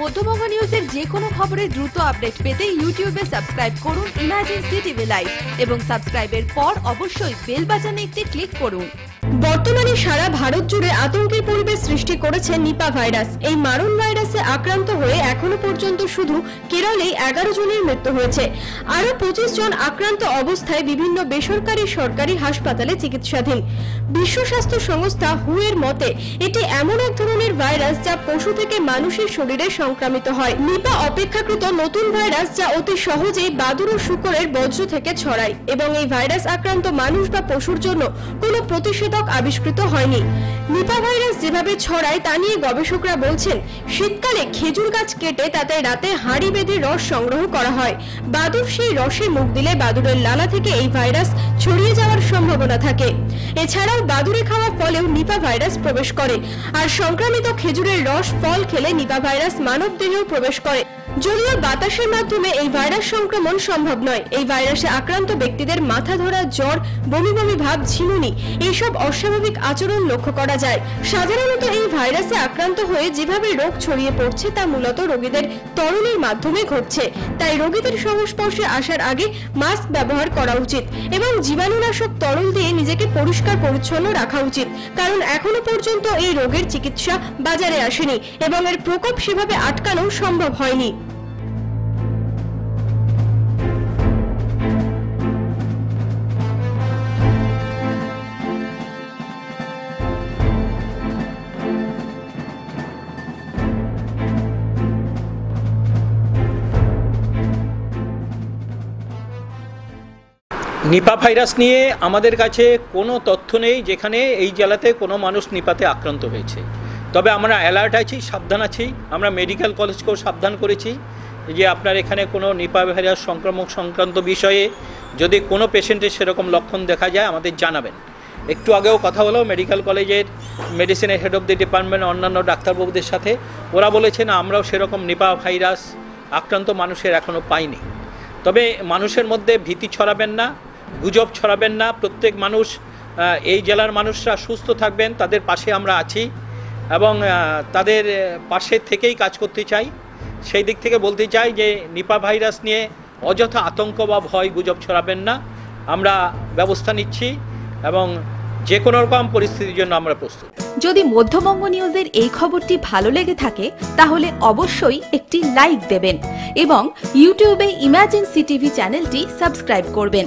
মধ্যবঙ্গ নিউজের যে কোনো খবরের দ্রুত আপডেট পেতে ইউটিউবে সাবস্ক্রাইব করুন ইমার্জেন্সি টিভি লাইভ এবং সাবস্ক্রাইবের পর অবশ্যই বেল বাজানে একটি ক্লিক করুন। বর্তমানে সারা ভারত জুড়ে আতঙ্কের সৃষ্টি করেছে নিপা ভাইরাস। এই মারণ ভাইরাসে আক্রান্ত হয়ে এখনও পর্যন্ত শুধু কেরলেই এগারো জনের মৃত্যু হয়েছে। আরও পঁচিশ জন আক্রান্ত অবস্থায় বিভিন্ন বেসরকারি সরকারি হাসপাতালে চিকিৎসাধীন। বিশ্ব স্বাস্থ্য সংস্থা হু এর মতে, এটি এমন এক ধরনের ভাইরাস যা পশু থেকে মানুষের শরীরে সংক্রামিত হয়। নিপা অপেক্ষাকৃত নতুন ভাইরাস যা অতি সহজেই বাদুর ও শুকরের বজ্র থেকে ছড়ায় এবং এই ভাইরাস আক্রান্ত মানুষ বা পশুর জন্য কোনো প্রতিষেধক আবিষ্কৃত হয়নি। নিপা ভাইরাস যেভাবে ছড়ায় তা নিয়ে গবেষকরা বলছেন, শীতকালে খেজুর গাছ কেটে তাতে রাতে হাঁড়ি বেঁধে রস সংগ্রহ করা হয়। বাদুর সেই রসে মুখ দিলে বাদুরের লালা থেকে এই ভাইরাস ছড়িয়ে যাওয়ার সম্ভাবনা থাকে। এছাড়াও বাদুরে খাওয়া ফলেও নিপা ভাইরাস প্রবেশ করে। আর সংক্রামিত খেজুরের রস ফল খেলে নিপা ভাইরাস মানব দেহেও প্রবেশ করে। যদিও বাতাসের মাধ্যমে এই ভাইরাস সংক্রমণ সম্ভব নয়, এই ভাইরাসে আক্রান্ত ব্যক্তিদের মাথা ধরা, জ্বর, বমি বমি ভাব, ঝিমুনি, এইসব অস্বাভাবিক আচরণ লক্ষ্য করা যায়। সাধারণত এই ভাইরাসে আক্রান্ত হয়ে যেভাবে রোগ ছড়িয়ে পড়ছে তা মূলত রোগীদের তরলের মাধ্যমে ঘটছে। তাই রোগীদের সংস্পর্শে আসার আগে মাস্ক ব্যবহার করা উচিত এবং জীবাণুনাশক তরল দিয়ে নিজেকে পরিষ্কার পরিচ্ছন্ন রাখা উচিত। কারণ এখনও পর্যন্ত এই রোগের চিকিৎসা বাজারে আসেনি এবং এর প্রকোপ সেভাবে আটকানো সম্ভব হয়নি। নিপা ভাইরাস নিয়ে আমাদের কাছে কোনো তথ্য নেই, যেখানে এই জেলাতে কোনো মানুষ নিপাতে আক্রান্ত হয়েছে। তবে আমরা অ্যালার্ট আছি, সাবধান আছি, আমরা মেডিকেল কলেজকেও সাবধান করেছি যে আপনার এখানে কোনো নিপা ভাইরাস সংক্রামক সংক্রান্ত বিষয়ে যদি কোনো পেশেন্টের সেরকম লক্ষণ দেখা যায়, আমাদের জানাবেন। একটু আগেও কথা হলো, মেডিকেল কলেজের মেডিসিনের হেড অফ দি ডিপার্টমেন্ট, অন্যান্য ডাক্তারবাবুদের সাথে, ওরা বলেছেন আমরাও সেরকম নিপা ভাইরাস আক্রান্ত মানুষের এখনও পাইনি। তবে মানুষের মধ্যে ভীতি ছড়াবেন না গুজব ছড়াবেন না, প্রত্যেক মানুষ এই জেলার মানুষরা সুস্থ থাকবেন, তাদের পাশে আমরা আছি এবং তাদের পাশে থেকেই কাজ করতে চাই। সেই দিক থেকে বলতে চাই যে, নিপা ভাইরাস নিয়ে অযথা আতঙ্ক বা ভয় গুজব ছড়াবেন না। আমরা ব্যবস্থা নিচ্ছি এবং যে কোনো রকম পরিস্থিতির জন্য আমরা প্রস্তুত। যদি মধ্যবঙ্গ নিউজের এই খবরটি ভালো লেগে থাকে, তাহলে অবশ্যই একটি লাইক দেবেন এবং ইউটিউবে ইমার্জেন্সি টিভি চ্যানেলটি সাবস্ক্রাইব করবেন।